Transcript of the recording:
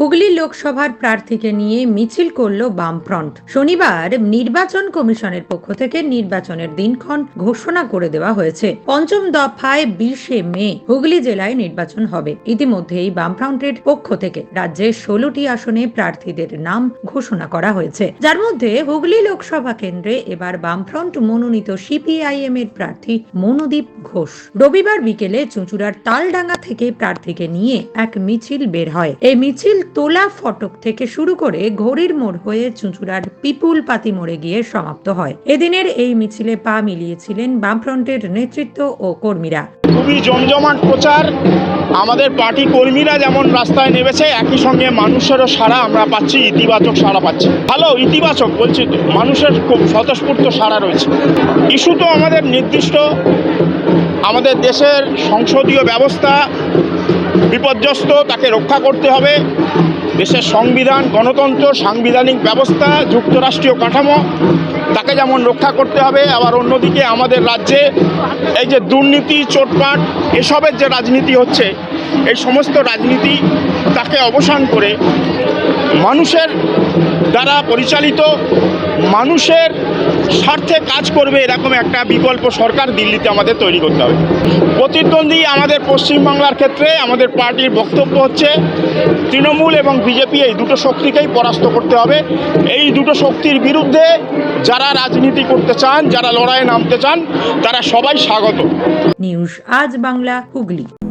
হুগলি লোকসভার প্রার্থীকে নিয়ে মিছিল করল বামফ্রন্ট। শনিবার নির্বাচন কমিশনের পক্ষ থেকে নির্বাচনের দিনক্ষণ ঘোষণা করে দেওয়া হয়েছে। পঞ্চম দফায় বিশে মে হুগলি জেলায় নির্বাচন হবে। ইতিমধ্যেই বামফ্রন্টের পক্ষ থেকে রাজ্যের ষোলোটি আসনে প্রার্থীদের নাম ঘোষণা করা হয়েছে। যার মধ্যে হুগলি লোকসভা কেন্দ্রে এবার বামফ্রন্ট মনোনীত সিপিআইএম এর প্রার্থী মনোদীপ ঘোষ। রবিবার বিকেলে চুঁচুড়ার তালডাঙ্গা থেকে প্রার্থীকে নিয়ে এক মিছিল বের হয়। এই মিছিল তোলা ফটক থেকে শুরু করে ঘড়ির মোড় হয়ে চুঁচুড়ার পিপুল পাতি মোড়ে গিয়ে সমাপ্ত হয়। এদিনের এই মিছিলে পা মিলিয়েছিলেন বামফ্রন্টের নেতৃত্ব ও কর্মীরা। খুবই জমজমাট প্রচার। আমাদের পার্টি কর্মীরা যেমন রাস্তায় নেমেছে, একই সঙ্গে মানুষেরও সাড়া আমরা পাচ্ছি, ইতিবাচক সাড়া পাচ্ছি। ভালো, ইতিবাচক বলছি, মানুষের খুব স্বতঃস্ফূর্ত সাড়া রয়েছে। ইস্যু তো আমাদের নির্দিষ্ট। আমাদের দেশের সংসদীয় ব্যবস্থা বিপর্যস্ত, তাকে রক্ষা করতে হবে। দেশের সংবিধান, গণতন্ত্র, সাংবিধানিক ব্যবস্থা, যুক্তরাষ্ট্রীয় কাঠামো, তাকে যেমন রক্ষা করতে হবে, আবার অন্যদিকে আমাদের রাজ্যে এই যে দুর্নীতি, চোটপাট, এসবের যে রাজনীতি হচ্ছে, এই সমস্ত রাজনীতি তাকে অবসান করে মানুষের দ্বারা পরিচালিত, মানুষের স্বার্থে কাজ করবে এরকম একটা বিকল্প সরকার দিল্লিতে আমাদের তৈরি করতে হবে। প্রতিদ্বন্দ্বী আমাদের পশ্চিমবাংলার ক্ষেত্রে আমাদের পার্টির বক্তব্য হচ্ছে, তৃণমূল এবং বিজেপি এই দুটো শক্তিকেই পরাস্ত করতে হবে। এই দুটো শক্তির বিরুদ্ধে যারা রাজনীতি করতে চান, যারা লড়াইয়ে নামতে চান, তারা সবাই স্বাগত। নিউজ আজ বাংলা হুগলি।